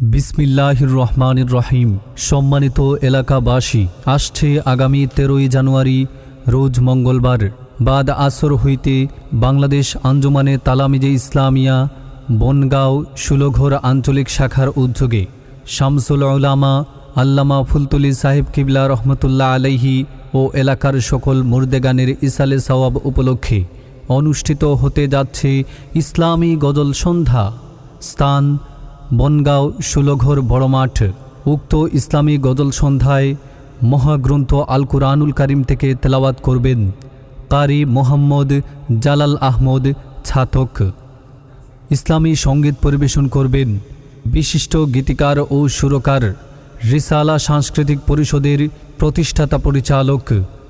বিসমিল্লাহির রহমানির রহিম। সম্মানিত এলাকাবাসী, আসছে আগামী তেরোই জানুয়ারি, রোজ মঙ্গলবার। বাদ আসর হইতে বাংলাদেশ আঞ্জুমানে তালামিজে ইসলামিয়া, বনগাঁও, সুলঘর আঞ্চলিক শাখার উদ্যোগে শামসুল উলামা, আল্লামা ফুলতুলি সাহেব কিবলা রহমতুল্লাহ আলাইহি ও এলাকার সকল মুর্দেগানের ইসালে সওয়াব উপলক্ষে অনুষ্ঠিত হতে যাচ্ছে ইসলামী গজল সন্ধ্যা। স্থান বনগাঁও সুলঘর বড় মাঠ উক্ত ইসলামী গজল সন্ধ্যায় মহাগ্রন্থ আল কুরআনুল কারিম থেকে তেলাওয়াত করবেন কারি মোহাম্মদ জালাল আহমদ, ছাতক। ইসলামী সংগীত পরিবেশন করবেন বিশিষ্ট গীতিকার ও সুরকার, রিসালা সাংস্কৃতিক পরিষদের প্রতিষ্ঠাতা পরিচালক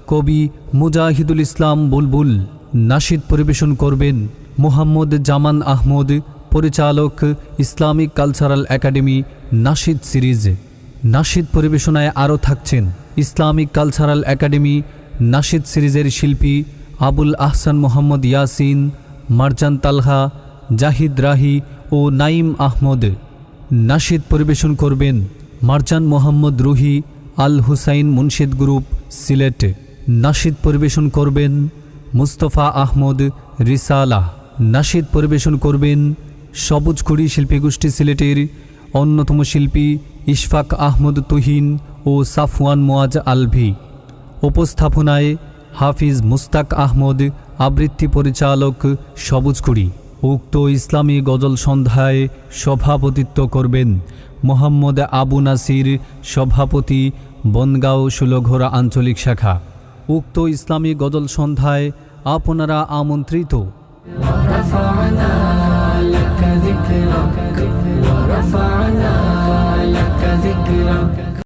কবি মুজাহিদুল ইসলাম বুলবুল। নাশিদ পরিবেশন করবেন মোহাম্মদ জামান আহমদ পরিচালক ইসলামিক কালচারাল একাডেমি নাশিদ সিরিজ। নাশিদ পরিবেশনায় আরও থাকছেন ইসলামিক কালচারাল একাডেমি নাশিদ সিরিজের শিল্পী আবুল আহসান মোহাম্মদ ইয়াসিন, মারজান তালহা, জাহিদ রাহি ও নাইম আহমদ। নাশিদ পরিবেশন করবেন মারজান মোহাম্মদ রুহি আল হুসাইন মুন্সিদ গ্রুপ সিলেট। নাশিদ পরিবেশন করবেন মুস্তফা আহমদ রিসালা নাশিদ পরিবেশন করবেন সবুজখুড়ি শিল্পীগোষ্ঠী সিলেটের অন্যতম শিল্পী ইশফাক আহমদ তুহিন ও সাফওয়ান মোয়াজ আলভি। উপস্থাপনায় হাফিজ মুস্তাক আহমদ, আবৃত্তি পরিচালক সবুজকুড়ি উক্ত ইসলামী গজল সন্ধ্যায় সভাপতিত্ব করবেন মোহাম্মদ আবু নাসির, সভাপতি বনগাঁও সুলঘোরা আঞ্চলিক শাখা। উক্ত ইসলামী গজল সন্ধ্যায় আপনারা আমন্ত্রিত। கதிக்கிறோம்